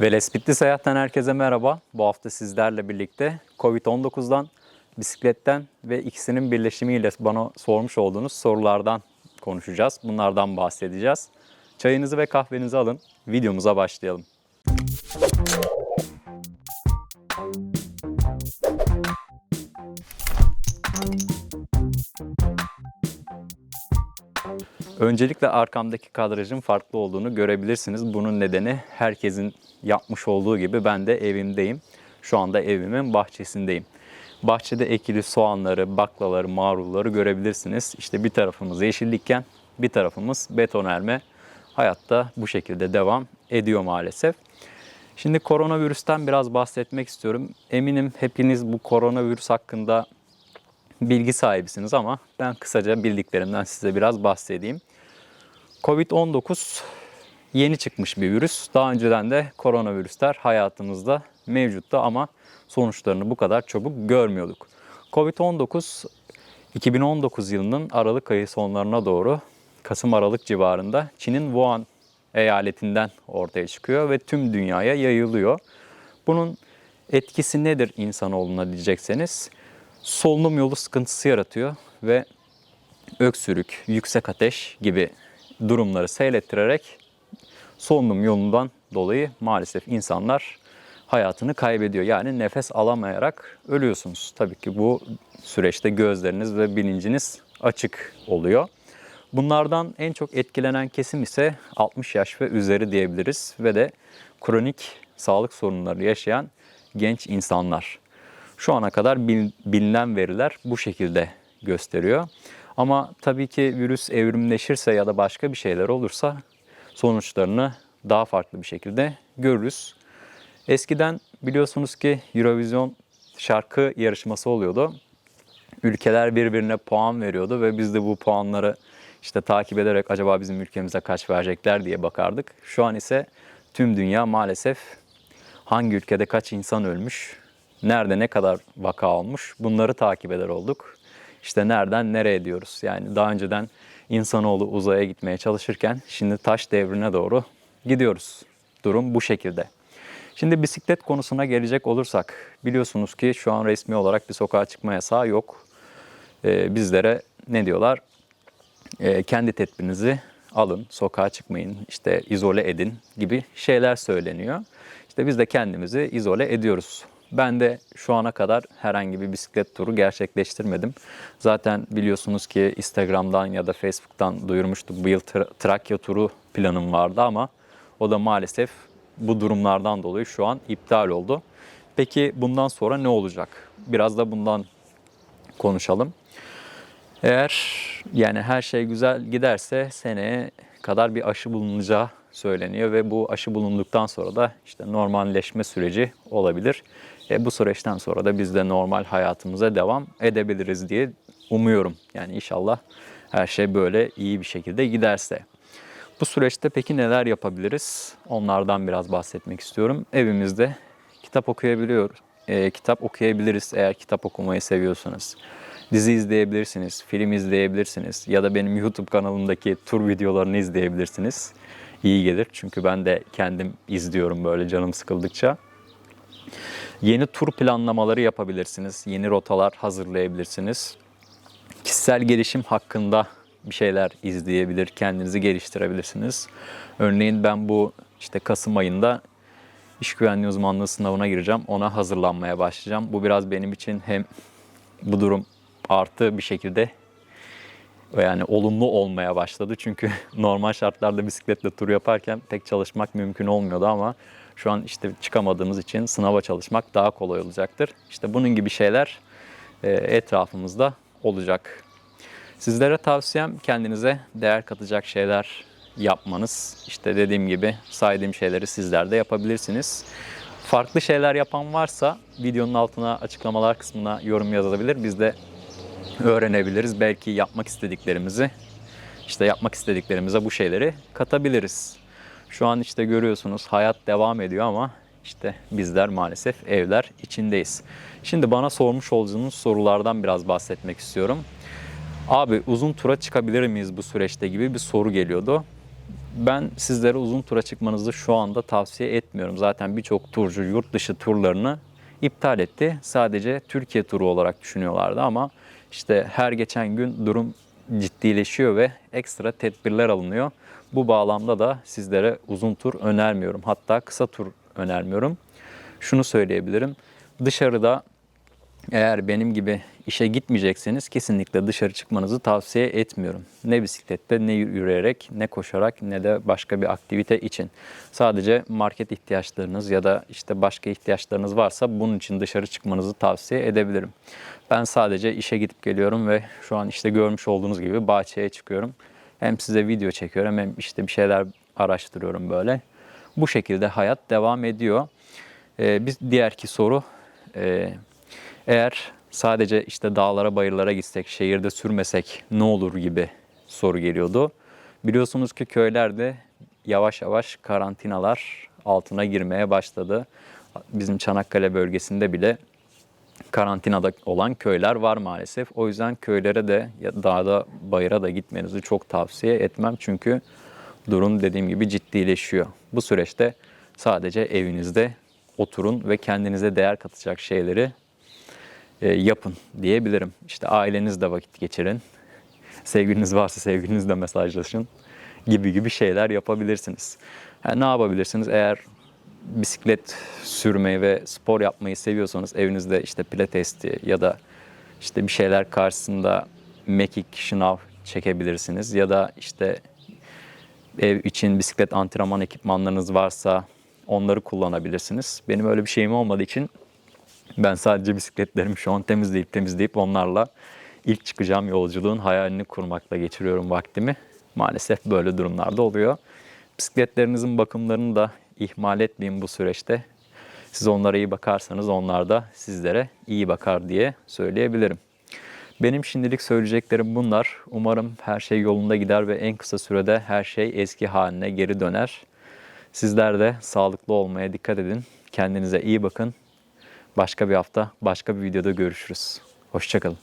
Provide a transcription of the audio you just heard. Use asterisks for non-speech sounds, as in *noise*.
Velespitli Seyahat'ten herkese merhaba. Bu hafta sizlerle birlikte Covid-19'dan, bisikletten ve ikisinin birleşimiyle bana sormuş olduğunuz sorulardan konuşacağız. Bunlardan bahsedeceğiz. Çayınızı ve kahvenizi alın. Videomuza başlayalım. Öncelikle arkamdaki kadrajın farklı olduğunu görebilirsiniz. Bunun nedeni herkesin yapmış olduğu gibi ben de evimdeyim. Şu anda evimin bahçesindeyim. Bahçede ekili soğanları, baklaları, marulları görebilirsiniz. İşte bir tarafımız yeşillikken bir tarafımız betonarme. Hayatta bu şekilde devam ediyor maalesef. Şimdi koronavirüsten biraz bahsetmek istiyorum. Eminim hepiniz bu koronavirüs hakkında bilgi sahibisiniz ama ben kısaca bildiklerimden size biraz bahsedeyim. Covid-19 yeni çıkmış bir virüs. Daha önceden de koronavirüsler hayatımızda mevcuttu ama sonuçlarını bu kadar çabuk görmüyorduk. Covid-19 2019 yılının Aralık ayı sonlarına doğru Kasım-Aralık civarında Çin'in Wuhan eyaletinden ortaya çıkıyor ve tüm dünyaya yayılıyor. Bunun etkisi nedir insanoğluna diyecekseniz solunum yolu sıkıntısı yaratıyor ve öksürük, yüksek ateş gibi durumları seyrettirerek solunum yolundan dolayı maalesef insanlar hayatını kaybediyor. Yani nefes alamayarak ölüyorsunuz. Tabii ki bu süreçte gözleriniz ve bilinciniz açık oluyor. Bunlardan en çok etkilenen kesim ise 60 yaş ve üzeri diyebiliriz ve de kronik sağlık sorunları yaşayan genç insanlar. Şu ana kadar bil- bilinen veriler bu şekilde gösteriyor. Ama tabii ki virüs evrimleşirse ya da başka bir şeyler olursa sonuçlarını daha farklı bir şekilde görürüz. Eskiden biliyorsunuz ki Eurovision şarkı yarışması oluyordu. Ülkeler birbirine puan veriyordu ve biz de bu puanları işte takip ederek acaba bizim ülkemize kaç verecekler diye bakardık. Şu an ise tüm dünya maalesef hangi ülkede kaç insan ölmüş, nerede ne kadar vaka olmuş bunları takip eder olduk. İşte nereden nereye diyoruz. Yani daha önceden insanoğlu uzaya gitmeye çalışırken şimdi taş devrine doğru gidiyoruz. Durum bu şekilde. Şimdi bisiklet konusuna gelecek olursak biliyorsunuz ki şu an resmi olarak bir sokağa çıkma yasağı yok. Ee, bizlere ne diyorlar? Ee, kendi tedbirinizi alın, sokağa çıkmayın, işte izole edin gibi şeyler söyleniyor. İşte biz de kendimizi izole ediyoruz. Ben de şu ana kadar herhangi bir bisiklet turu gerçekleştirmedim. Zaten biliyorsunuz ki Instagram'dan ya da Facebook'tan duyurmuştuk. Bu yıl Tra- Trakya turu planım vardı ama o da maalesef bu durumlardan dolayı şu an iptal oldu. Peki bundan sonra ne olacak? Biraz da bundan konuşalım. Eğer yani her şey güzel giderse seneye kadar bir aşı bulunacağı söyleniyor ve bu aşı bulunduktan sonra da işte normalleşme süreci olabilir. E, bu süreçten sonra da biz de normal hayatımıza devam edebiliriz diye umuyorum. Yani inşallah her şey böyle iyi bir şekilde giderse. Bu süreçte peki neler yapabiliriz? Onlardan biraz bahsetmek istiyorum. Evimizde kitap okuyabiliyor, e, kitap okuyabiliriz eğer kitap okumayı seviyorsanız. Dizi izleyebilirsiniz, film izleyebilirsiniz ya da benim YouTube kanalımdaki tur videolarını izleyebilirsiniz. İyi gelir çünkü ben de kendim izliyorum böyle canım sıkıldıkça. Yeni tur planlamaları yapabilirsiniz, yeni rotalar hazırlayabilirsiniz. Kişisel gelişim hakkında bir şeyler izleyebilir, kendinizi geliştirebilirsiniz. Örneğin ben bu işte Kasım ayında iş güvenliği uzmanlığı sınavına gireceğim. Ona hazırlanmaya başlayacağım. Bu biraz benim için hem bu durum artı bir şekilde yani olumlu olmaya başladı. Çünkü *laughs* normal şartlarda bisikletle tur yaparken pek çalışmak mümkün olmuyordu ama şu an işte çıkamadığımız için sınava çalışmak daha kolay olacaktır. İşte bunun gibi şeyler e, etrafımızda olacak. Sizlere tavsiyem kendinize değer katacak şeyler yapmanız. İşte dediğim gibi saydığım şeyleri sizler de yapabilirsiniz. Farklı şeyler yapan varsa videonun altına açıklamalar kısmına yorum yazabilir. Biz de öğrenebiliriz. Belki yapmak istediklerimizi işte yapmak istediklerimize bu şeyleri katabiliriz. Şu an işte görüyorsunuz hayat devam ediyor ama işte bizler maalesef evler içindeyiz. Şimdi bana sormuş olduğunuz sorulardan biraz bahsetmek istiyorum. Abi uzun tura çıkabilir miyiz bu süreçte gibi bir soru geliyordu. Ben sizlere uzun tura çıkmanızı şu anda tavsiye etmiyorum. Zaten birçok turcu yurt dışı turlarını iptal etti. Sadece Türkiye turu olarak düşünüyorlardı ama işte her geçen gün durum ciddileşiyor ve ekstra tedbirler alınıyor. Bu bağlamda da sizlere uzun tur önermiyorum. Hatta kısa tur önermiyorum. Şunu söyleyebilirim. Dışarıda eğer benim gibi işe gitmeyecekseniz kesinlikle dışarı çıkmanızı tavsiye etmiyorum. Ne bisiklette, ne yürüyerek, ne koşarak, ne de başka bir aktivite için. Sadece market ihtiyaçlarınız ya da işte başka ihtiyaçlarınız varsa bunun için dışarı çıkmanızı tavsiye edebilirim. Ben sadece işe gidip geliyorum ve şu an işte görmüş olduğunuz gibi bahçeye çıkıyorum. Hem size video çekiyorum hem işte bir şeyler araştırıyorum böyle. Bu şekilde hayat devam ediyor. Ee, bir diğerki soru e, eğer sadece işte dağlara bayırlara gitsek, şehirde sürmesek ne olur gibi soru geliyordu. Biliyorsunuz ki köylerde yavaş yavaş karantinalar altına girmeye başladı. Bizim Çanakkale bölgesinde bile karantinada olan köyler var maalesef. O yüzden köylere de dağda bayıra da gitmenizi çok tavsiye etmem. Çünkü durum dediğim gibi ciddileşiyor. Bu süreçte sadece evinizde oturun ve kendinize değer katacak şeyleri yapın diyebilirim. İşte ailenizle vakit geçirin. Sevgiliniz varsa sevgilinizle mesajlaşın gibi gibi şeyler yapabilirsiniz. Yani ne yapabilirsiniz? Eğer bisiklet sürmeyi ve spor yapmayı seviyorsanız evinizde işte pilatesti ya da işte bir şeyler karşısında mekik, şınav çekebilirsiniz. Ya da işte ev için bisiklet antrenman ekipmanlarınız varsa onları kullanabilirsiniz. Benim öyle bir şeyim olmadığı için ben sadece bisikletlerimi şu an temizleyip temizleyip onlarla ilk çıkacağım yolculuğun hayalini kurmakla geçiriyorum vaktimi. Maalesef böyle durumlarda oluyor. Bisikletlerinizin bakımlarını da ihmal etmeyin bu süreçte. Siz onlara iyi bakarsanız onlar da sizlere iyi bakar diye söyleyebilirim. Benim şimdilik söyleyeceklerim bunlar. Umarım her şey yolunda gider ve en kısa sürede her şey eski haline geri döner. Sizler de sağlıklı olmaya dikkat edin. Kendinize iyi bakın. Başka bir hafta, başka bir videoda görüşürüz. Hoşçakalın.